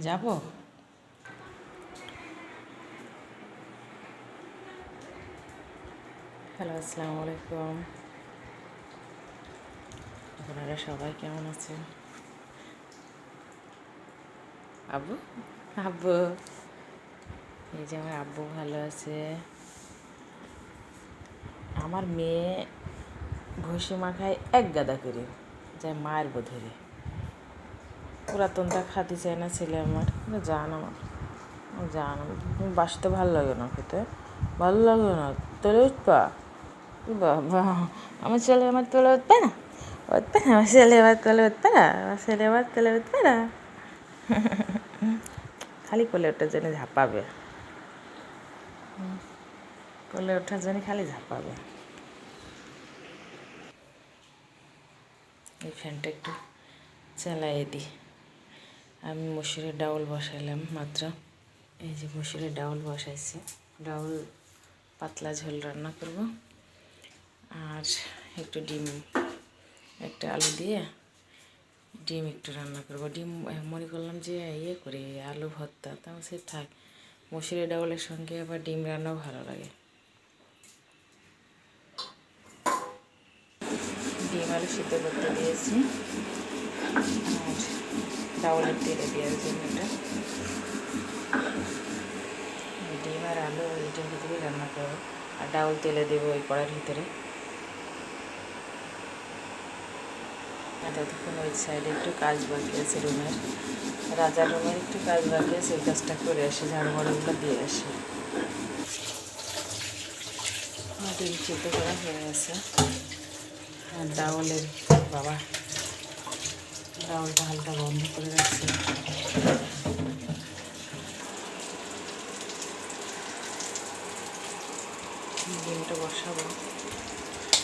যাব? হ্যালো, আসসালামু আলাইকুম। আপনারা সবাই কেমন আছেন? আব্বু? আব্বু। এই যে আমার আব্বু ভালো আছে। আমার মেয়ে ঘষি মাখায় এক গাদা করে যায় মায়ের বোধরে পুরাতনটা খাতে চায় না, ছেলে আমার। জান আমার। জান বাসতে ভালো লাগে না খেতে। ভালো লাগে না। তোলে উঠবা? বাবা, আমার ছেলে আমার তোলে উঠবে না? উঠবে না? আমার ছেলে এবার তোলে উঠবে না? আমার ছেলে এবার তোলে উঠবে না? খালি কোলে ওঠার জন্য ঝাঁপাবে। কোলে ওঠার জন্য খালি ঝাঁপাবে। এই ফ্যানটা একটু চালাই দিই আমি মসুরের ডাউল বসাইলাম, মাত্র। এই যে মসুরের ডাউল বসাইছি। ডাউল পাতলা ঝোল রান্না করব। আর একটু ডিম, একটা আলু দিয়ে ডিম একটু রান্না করব। ডিম মনে করলাম যে ইয়ে করি, আলু ভর্তা। তাও সে থাক, মসুরের ডাউলের সঙ্গে আবার ডিম রান্নাও ভালো লাগে। ডিম আলু সিদ্ধ করতে দিয়েছি। আর ডাউলের তেলে দেওয়ার জন্য এটা ডিম আর আলু এটার ভিতরেই রান্না করব আর ডাউল তেলে দেবো ওই কড়ার ভিতরে ততক্ষণ ওই সাইডে একটু কাজ বাকি আছে রুমের রাজার রুমের একটু কাজ বাকি আছে ওই কাজটা করে আসি ঝাড়ু বাড়ুগুলো দিয়ে আসি ডিম সিদ্ধ করা হয়ে গেছে আর ডাউলের বাবা ডাউলটা হালকা বন্ধ করে রাখছি। ডিমটা বসাবো।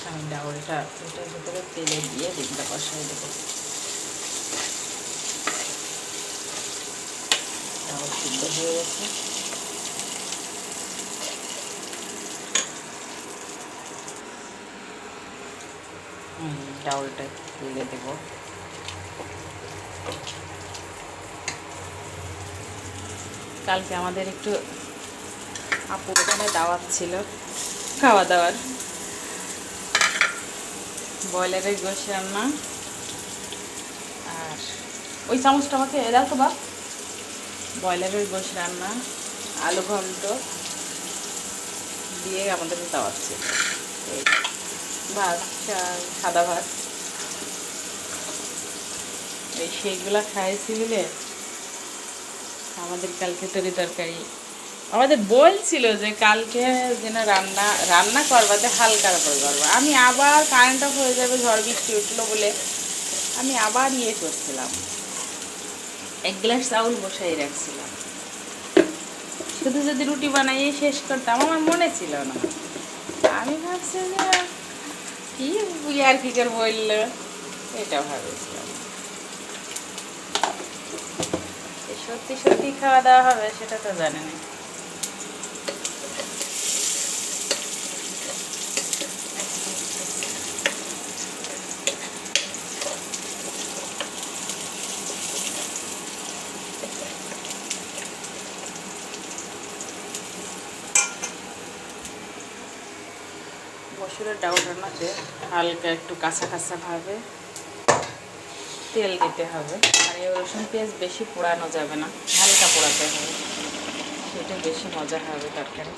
আমি ডাউলটা ওটার ভিতরে তেলে দিয়ে ডিমটা বসাই দেবো। ডাউল সিদ্ধ হয়ে গেছে। ডাউলটা তুলে দেবো। কালকে আমাদের একটু আপু ওখানে দাওয়াত ছিল খাওয়া দাওয়ার ব্রয়লারের গোশ রান্না। আর ওই চামচটা আমাকে দাও তো বাপ ব্রয়লারের গোশ রান্না, আলু ঘন্ট দিয়ে আমাদের দাওয়াত ছিল। ভাত সাদা ভাত। এই সেইগুলা খাইছি বলে আমাদের কালকে তরি তরকারি। আমাদের বলছিল যে কালকে যেন রান্না রান্না করবাতে হালকা করে করব। আমি আবার কারেন্ট অফ হয়ে যাবে, ঝড় বৃষ্টি উঠল বলে আমি আবার ইয়ে করছিলাম। এক গ্লাস চাউল বসাই রাখছিলাম। শুধু যদি রুটি বানাইয়ে শেষ করতাম, আমার মনে ছিল না। আমি ভাবছি যে কি আর কি বলল, এটা ভাবেছিলাম যে সত্যি সত্যি খাওয়া দাওয়া হবে, সেটা তো জানে না মসুরের ডাউল রান্নাতে হালকা একটু কাঁচা কাঁচা ভাবে। তেল দিতে হবে। আর এই রসুন পেঁয়াজ বেশি পোড়ানো যাবে না, হালকা পোড়াতে হবে। সেটা বেশি মজা হবে তরকারি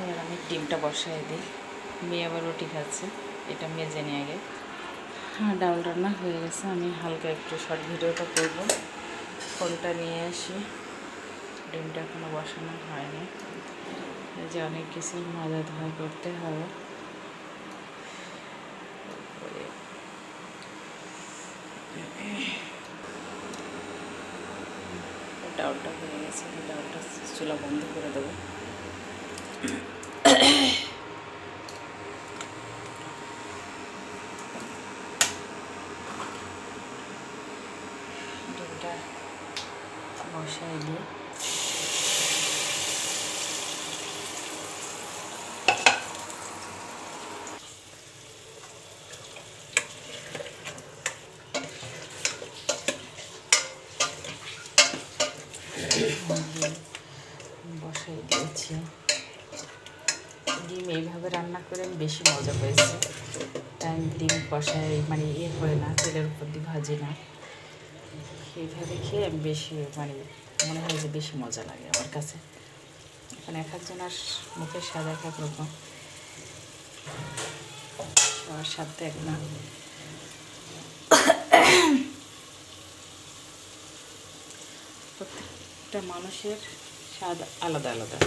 এবার আমি ডিমটা বসাই দিই। মেয়ে আবার রুটি খাচ্ছে। এটা মেজে নিয়ে আগে। হ্যাঁ ডাল রান্না হয়ে গেছে। আমি হালকা একটু শর্ট ভিডিওটা করব। ফোনটা নিয়ে আসি। ডিমটা এখনও বসানো হয়নি। যে অনেক কিছু মজা ধোয়া করতে হবে। ডাউলটা হয়ে গেছে। ডাউলটা চুলা বন্ধ করে দেবো ডিমটা বসাই দিয়ে বসাই দিয়েছি। ডিম এইভাবে রান্না করে আমি বেশি মজা পেয়েছি। তাই আমি ডিম বসাই মানে ইয়ে হয় না, তেলের উপর দিয়ে ভাজি না। এইভাবে খেয়ে আমি বেশি মানে মনে হয় যে বেশি মজা লাগে আমার কাছে। এখন এক একজনের মুখের স্বাদ এক এক রকম। সবার স্বাদ এক না। প্রত্যেকটা মানুষের স্বাদ আলাদা আলাদা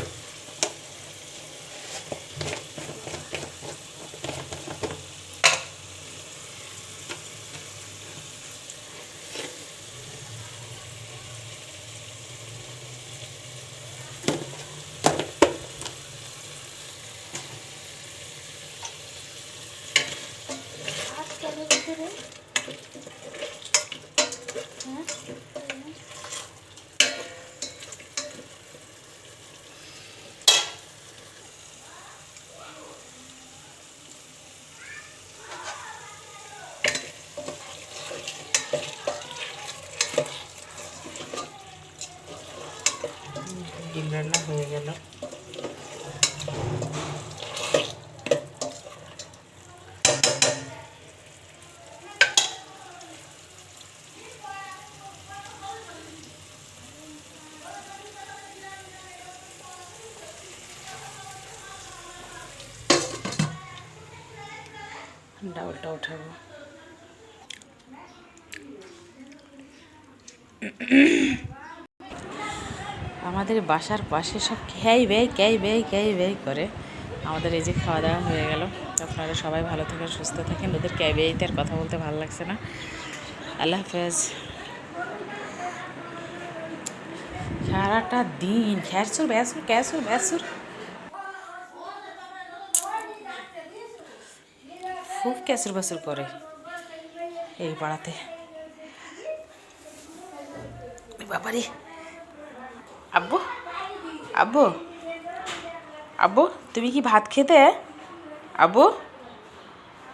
ডিম রান্না হয়ে গেল ডাউলটা উঠাবো আমাদের বাসার পাশে সব খেয়াই ব্যয় ক্যাই ব্যয় ক্যাই ব্যয় করে আমাদের এই যে খাওয়া দাওয়া হয়ে গেল। আপনারা সবাই ভালো থাকেন, সুস্থ থাকেন। ওদের ক্যাই ব্যয়তে আর কথা বলতে ভালো লাগছে না। আল্লাহ হাফেজ। সারাটা দিন খ্যাসুর ব্যাসুর, ক্যাসুর, ব্যাসুর। খুব ক্যাসুর বাসুর করে এই পাড়াতে। বাবারে। আব্বু আব্বু আব্বু, তুমি কি ভাত খেতে? আব্বু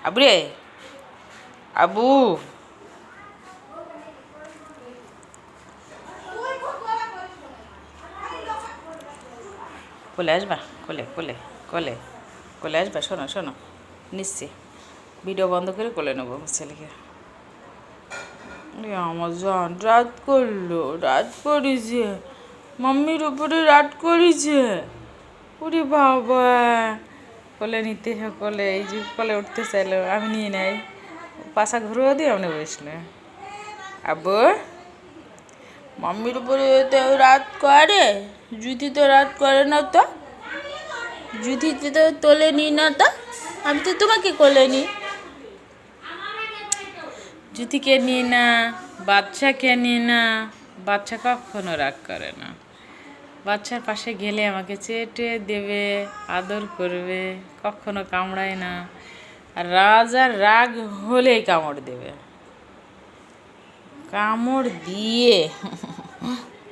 আব্বু। রে আবু কোলে আসবা? কোলে কোলে কোলে কোলে আসবা? শোনো শোনো নিশ্চয় ভিডিও বন্ধ করে কোলে নেব আমার ছেলেকে। এ আমার জান, রাত করল, রাত করেছে। মাম্মির উপরে রাত করেছে। ওরে বাবা, কোলে নিতে কোলে, এই যে কোলে উঠতে চাইলো, আমি নিয়ে নেই। পাশা ঘুরেও দিয়ে আপনি বসলে আব্বু, মাম্মির উপরে তো রাত করে যদি তো রাত করে না তো? যদি তো তোলে নি না তো? আমি তো তোমাকে কোলে নিই। জুতিকে নিই না বাচ্চাকে নিই না বাচ্চা কখনো রাগ করে না। বাচ্চার পাশে গেলে আমাকে চেটে দেবে, আদর করবে, কখনো কামড়ায় না। আর রাজার রাগ হলেই কামড় দেবে। কামড় দিয়ে।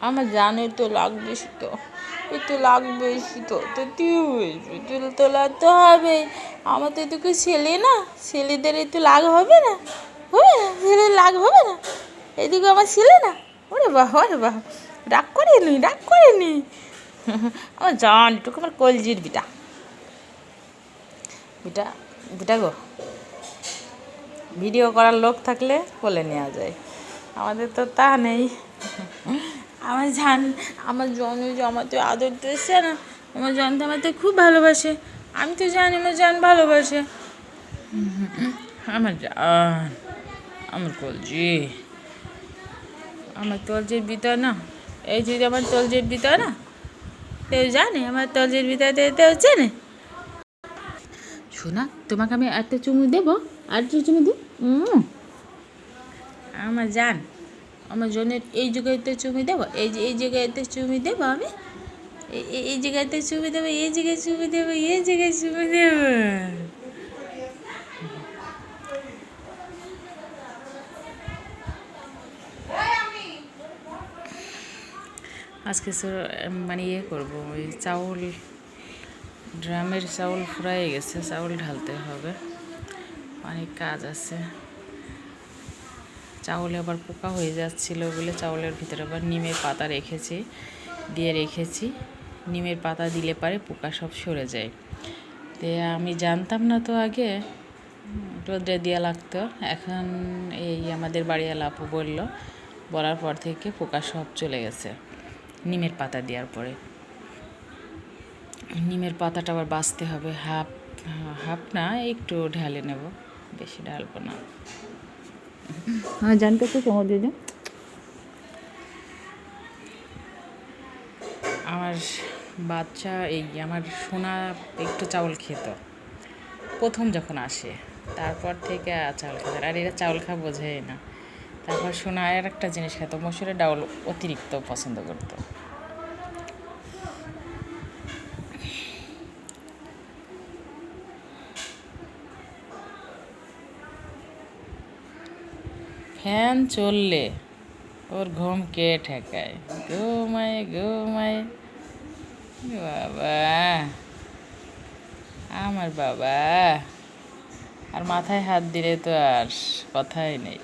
আমার জানে তো লাগবে তো। এ তো লাগবে তো। তো তুই বুঝবি তোলা তো লাগতে হবে আমার তো ছেলে না। ছেলেদের তো লাগ হবে না। হবে না? ছেলের লাগ হবে না? এদিকে আমার ছেলে না? ওরে বাহ ওরে বাহ রাগ করেনি রাগ করেনি। আমার জান, এটুকু আমার কলজির বিটা। বিটা বিটা গো। ভিডিও করার লোক থাকলে বলে নেওয়া যায়। আমাদের তো তা নেই। আমার জান, আমার জন জমাতে আদর দিয়েছে না, আমার জান তো আমাকে খুব ভালোবাসে। আমি তো জানি আমার জান ভালোবাসে। আমার জান। আমার কলজি। আমার তলজির ভিতর না, এই যে আমার তলজির ভিতর না, কেউ জানে? আমার তলজির ভিতরে কেউ জানে শোনা, তোমাকে আমি একটা চুমু দেবো, আর একটু চুমু দিই। আমার জান, আমার জনের এই জায়গাতে চুমি দেবো, এই যে এই জায়গাতে চুমি দেবো আমি এই জায়গাতে চুমি দেবো, এই জায়গায় চুমি দেবো, এই জায়গায় চুমি দেবো। আজকে মানে ইয়ে করব, ওই চাউল, ড্রামের চাউল ফুরাই গেছে, চাউল ঢালতে হবে। অনেক কাজ আছে। চাউলে আবার পোকা হয়ে যাচ্ছিল বলে চাউলের ভিতরে আবার নিমের পাতা রেখেছি, দিয়ে রেখেছি। নিমের পাতা দিলে পারে পোকা সব সরে যায়। তে আমি জানতাম না তো আগে রোদ্রে দেওয়া লাগতো। এখন এই আমাদের বাড়িওয়ালা আপু বলল, বলার পর থেকে পোকা সব চলে গেছে। নিমের পাতা দেওয়ার পরে। নিমের পাতাটা আবার বাঁচতে হবে। হাফ হাফ না একটু ঢালে নেব। বেশি ঢালবো না। হ্যাঁ জানতে তো আমার বাচ্চা এই আমার সোনা একটু চাউল খেত। প্রথম যখন আসে তারপর থেকে চাউল খেত আর এরা চাউল খাওয়া বোঝাই না। তারপর সোনা আর একটা জিনিস খেত মসুরের ডাউল অতিরিক্ত পছন্দ করতো। ফ্যান চললে ওর ঘুম কে ঠেকায়? ঘুমায় ঘুমায়। বাবা, আমার বাবা। আর মাথায় হাত দিলে তো আর কথাই নেই।